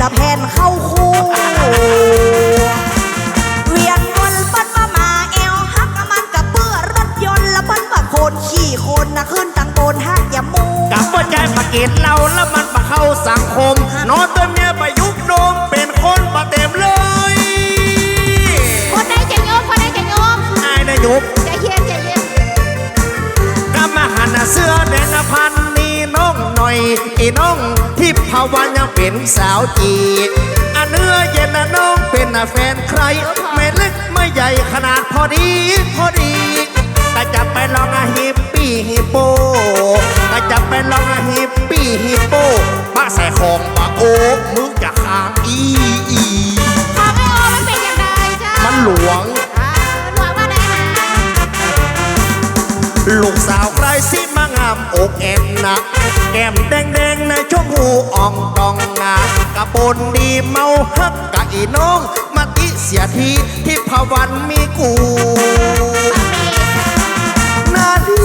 ละแผ่นเข้าคู่เวียนวนปิ้นว่มาแอวฮักมันกัเปื้อรถยนต์ละเปิ้นว่คนขี่คนนะขึ้นตังโตนฮักอย่ามูกับว่าใจปากเเราแล้วมันปะเข้าสังคมนอตัวเมียประยุกโนมเป็นคนปะเต็มเลยคนได้จะยมคนได้จะยมอายนายุบใจเย็นใจเย็นกำมาหันเสื้อแดงพันนี่น้องหน่อยอีน้อง ภาวะยังเป็นสาวจีอันเนื้อเย็นนะน้องเป็นน่ะแฟนใคร ไม่เล็กไม่ใหญ่ขนาดพอดีพอดีแต่จะไปลองอะฮิปปี้ฮิปโปแต่จะไปลองอะฮิปปี้ฮิปโปป้าใส่ของปะโอ๊กมึงจะค้างอีอีของไอโอมันเป็นอย่างไรจ้ามันหลวงอ่าหลวงว่าได้หาลูกสาวใครสิมา งามอกแอนนะแก้มแดงๆในช่วงหูอ่องตองงากระปนดีเมาฮักกะอีน้องมาติเสียทีที่พวันมีกูนาดี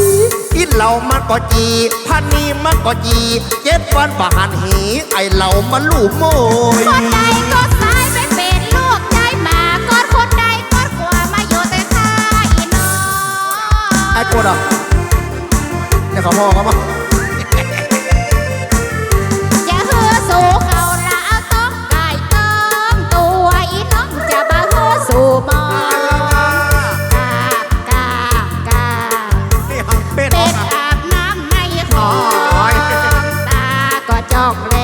อีเหล่ามันก็จีพันนี้มันก็จีเจ็ดวันบาหันหีไอเหล่ามันลูกโมยคนใดก็สายไม่เป็นลูกใจหมาก้อนคนใดก้อนขวามาอยู่แต่ข้าอีน้องไอ้กดอ่ จะเขาพ่อเขาปะอย่ฮือสู่เขาละต้องกายต้องตัวอีน้องจะมาฮือสู่มอกากากานี่หังเป็ดอาบน้ำไม่ลองตาก็จ้องเล